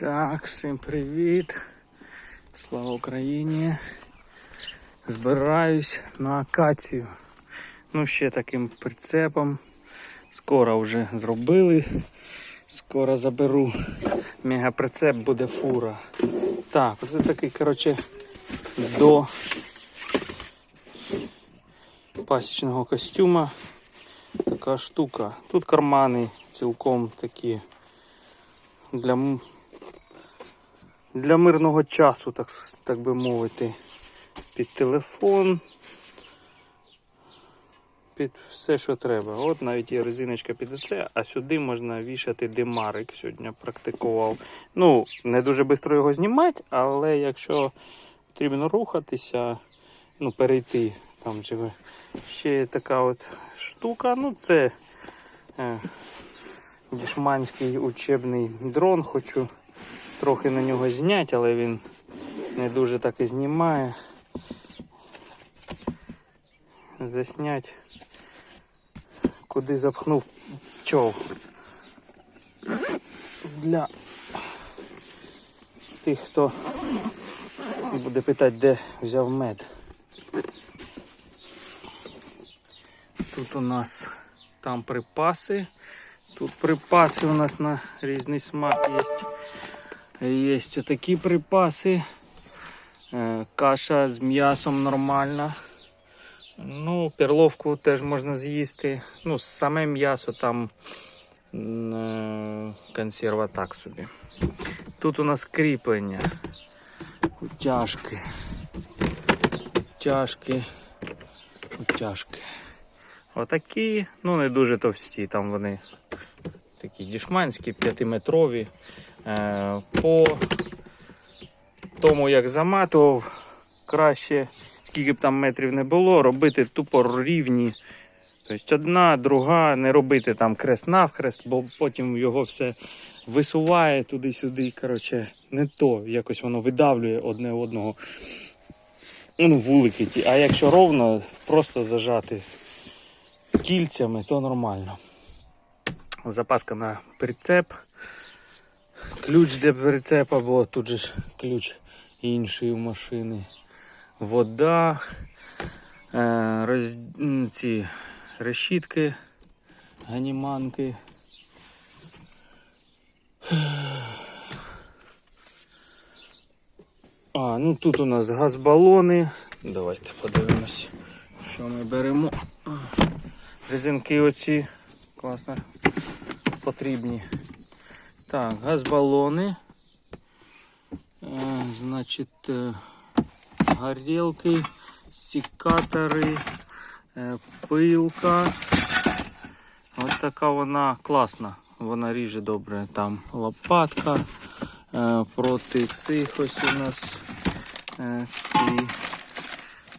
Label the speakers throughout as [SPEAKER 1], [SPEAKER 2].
[SPEAKER 1] Так, всім привіт. Слава Україні. Збираюсь на акацію. Ну, ще таким прицепом. Скоро вже зробили. Скоро заберу. Мегаприцеп буде фура. Так, оце такий, коротше, до пасічного костюма. Така штука. Тут кармани цілком такі для, для мирного часу, так, так би мовити. Під телефон. Під все, що треба. От навіть є резиночка під оце, а сюди можна вішати димарик. Сьогодні практикував. Ну, не дуже швидко його знімати, але якщо потрібно рухатися, ну, перейти там чи ще є така от штука. Ну, це е, дішманський учебний дрон. Хочу трохи на нього зняти, але він не дуже так і знімає. Заснять. Куди запхнув чов. Для тих, хто буде питати, де взяв мед. Тут у нас там припаси. Тут припаси у нас на різний смак є. Є отакі припаси. Е, Каша з м'ясом нормальна. Ну, перловку теж можна з'їсти. Ну, саме м'ясо там е, консерва так собі. Тут у нас кріплення. Утяжки. Утяжки. Утяжки. Отакі, ну не дуже товсті, там вони такі дішманські, п'ятиметрові. Е, по тому, як заматував, краще, скільки б там метрів не було, робити тупо рівні. Тобто одна, друга, не робити там крест навхрест, бо потім його все висуває туди-сюди. Коротше, не то, якось воно видавлює одне одного. Ну, вулики ті. А якщо ровно, просто зажати кільцями, то нормально. Запаска на прицеп. Ключ для прицепа, бо тут же ж ключ інший у машини. Вода, е, роз, ці решітки, ганіманки. А, ну тут у нас газбалони. Давайте подивимось, що ми беремо. Резинки оці класно потрібні. Так, газбалони. Е, значить, е, горілки, секатори, е, пилка. Ось така вона класна. Вона ріже добре. Там лопатка. Е, проти цих ось у нас е, ці.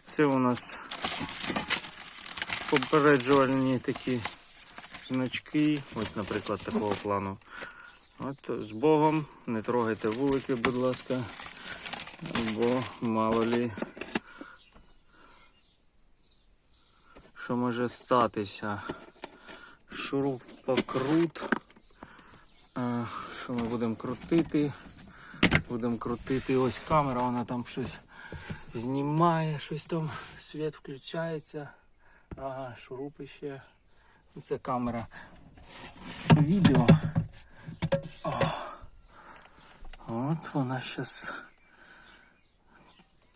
[SPEAKER 1] Це у нас попереджувальні такі Значки. Ось, наприклад, такого плану. От з Богом, не трогайте вулики, будь ласка, бо мало лі, що може статися. Шурупокрут. Е, Що ми будемо крутити? Будемо крутити ось камера, вона там щось знімає, щось там, світ включається. Ага, шурупи ще. Ну, Це камера відео. О. От вона зараз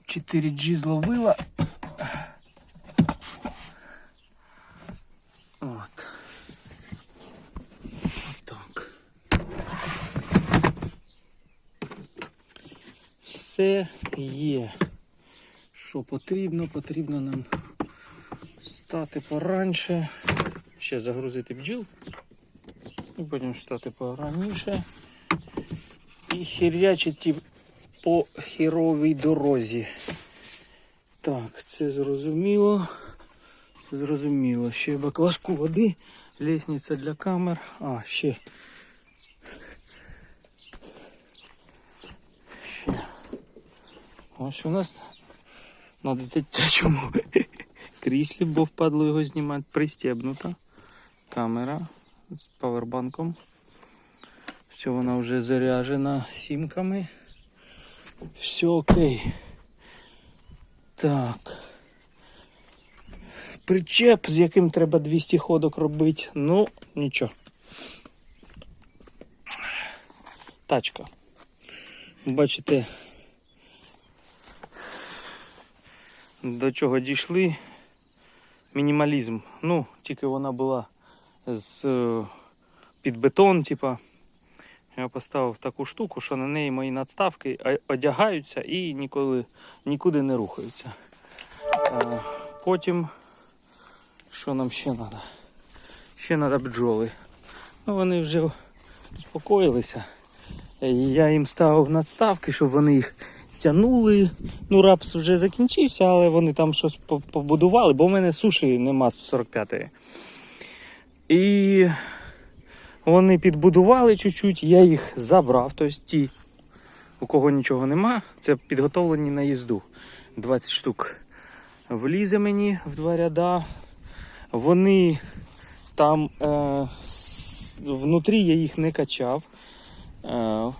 [SPEAKER 1] 4G зловила. От. Так. Все є. Що потрібно, потрібно нам стати пораньше. Ще загрузити бджіл. І потім встати пораніше. І хірячити по хіровій дорозі. Так, це зрозуміло. Зрозуміло. Ще баклажку води, лісниця для камер. А, ще. Ще. Ось у нас на дитячому кріслі, бо впадло його знімати, пристебнута камера з павербанком. Все, вона вже заряжена сімками. Все окей. Так. Причеп, з яким треба 200 ходок робити. Ну, нічого. Тачка. Бачите, до чого дійшли. Мінімалізм. Ну, тільки вона була з е, під бетон, типа. Я поставив таку штуку, що на неї мої надставки одягаються і ніколи, нікуди не рухаються. Е, Потім, що нам ще треба? Ще треба бджоли. Ну, вони вже заспокоїлися. Е, Я їм ставив надставки, щоб вони їх тягнули. Ну, рапс вже закінчився, але вони там щось побудували, бо в мене суші нема 145-ї. І вони підбудували чуть-чуть, я їх забрав. Тобто ті, у кого нічого нема, це підготовлені на їзду. 20 штук влізе мені в два ряда. Вони там е, внутрі я їх не качав. Е,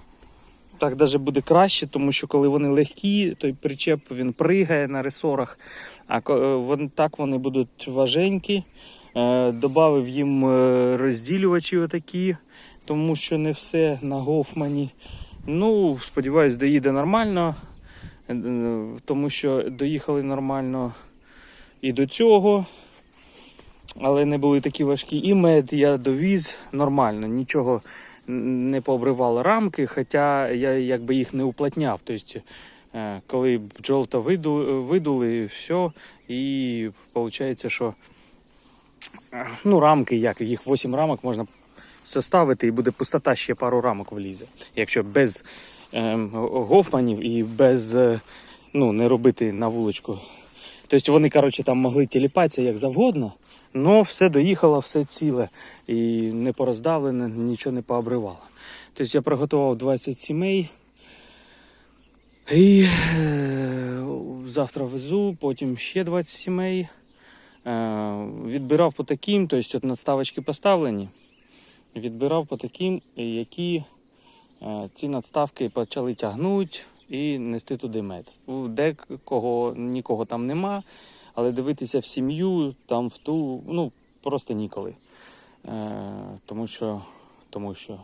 [SPEAKER 1] так навіть буде краще, тому що коли вони легкі, той причеп він пригає на ресорах, а е, так вони будуть важенькі. Е, Добавив їм е, розділювачі отакі, тому що не все на Гофмані. Ну, сподіваюсь, доїде нормально, е, тому що доїхали нормально і до цього. Але не були такі важкі. І мед я довіз нормально, нічого не пообривало рамки, хоча я якби їх не уплотняв. Тобто, коли бджолта виду, видули, все, і виходить, що ну, рамки, як їх 8 рамок можна составити, і буде пустота, ще пару рамок влізе. Якщо без е, гофманів і без е, ну, не робити на вуличку. Тобто вони, коротше, там могли тіліпатися як завгодно, але все доїхало, все ціле і не пороздавлене, нічого не пообривало. Тобто я приготував 20 сімей. І е, завтра везу, потім ще 20 сімей. Е, відбирав по таким, тобто надставочки поставлені. Відбирав по таким, які е, ці надставки почали тягнути і нести туди мед. Декого нікого там нема, але дивитися в сім'ю, там в ту, ну просто ніколи. Е, тому що, тому що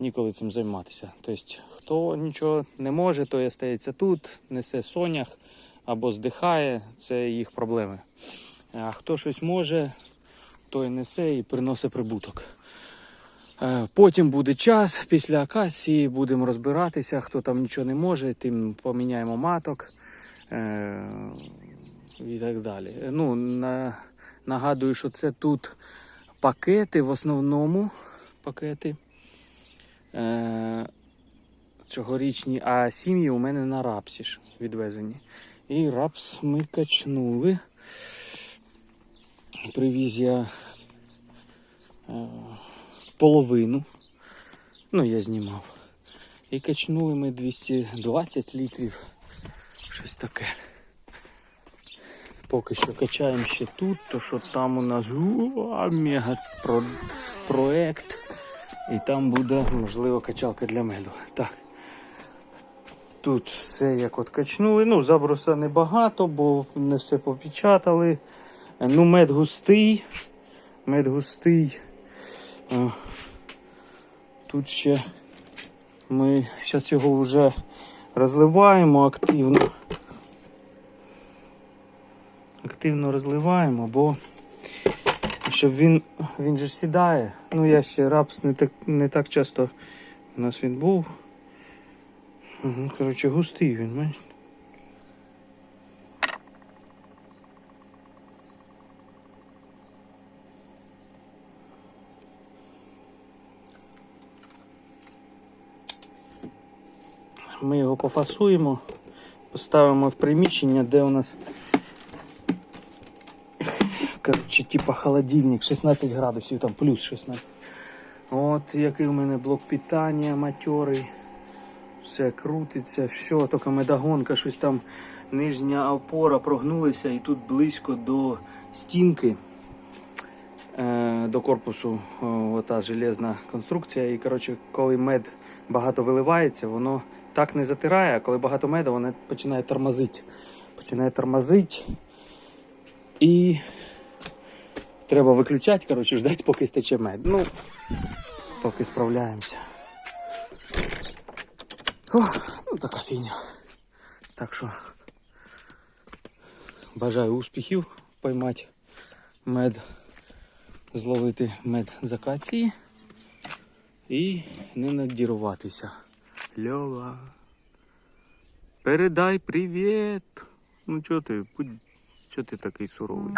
[SPEAKER 1] ніколи цим займатися. Тобто, хто нічого не може, той остається тут, несе сонях або здихає, це їх проблеми. Хто щось може, той несе і приносить прибуток. Е, Потім буде час після акації, будемо розбиратися, хто там нічого не може, тим поміняємо маток е, і так далі. Ну, на, нагадую, що це тут пакети в основному пакети е, цьогорічні, а сім'ї у мене на рапсі ж відвезені. І рапс ми качнули. Привіз я е, половину. Ну, я знімав. І качнули ми 220 літрів. Щось таке. Поки що качаємо ще тут, то що там у нас мега проект. І там буде, можливо, качалка для меду. Так. Тут все як от качнули. Ну, заброса небагато, бо не все попечатали. Ну, мед густий. Мед густий. Тут ще ми зараз його вже розливаємо активно. Активно розливаємо, бо щоб він, він же сідає. Ну я ще рапс не так, не так часто у нас він був. Коротше, густий він, Ми його пофасуємо, поставимо в приміщення, де у нас коротше, типа холодильник 16 градусів, там плюс 16. От який у мене блок питання материй. Все крутиться, все, тільки медогонка, щось там нижня опора прогнулася і тут близько до стінки. е, до корпусу ота железна конструкція. І коротше, коли мед багато виливається, воно так не затирає, а коли багато меду, воно починає тормозити. Починає тормозити. І треба виключати, коротше, ждати, поки стече мед. Ну, поки справляємося. Ох, ну така фігня. Так що бажаю успіхів поймати мед, зловити мед з акації і не надірватися. Льова. Передай привіт. Ну чого ти? Будь... Чого ти такий суровий?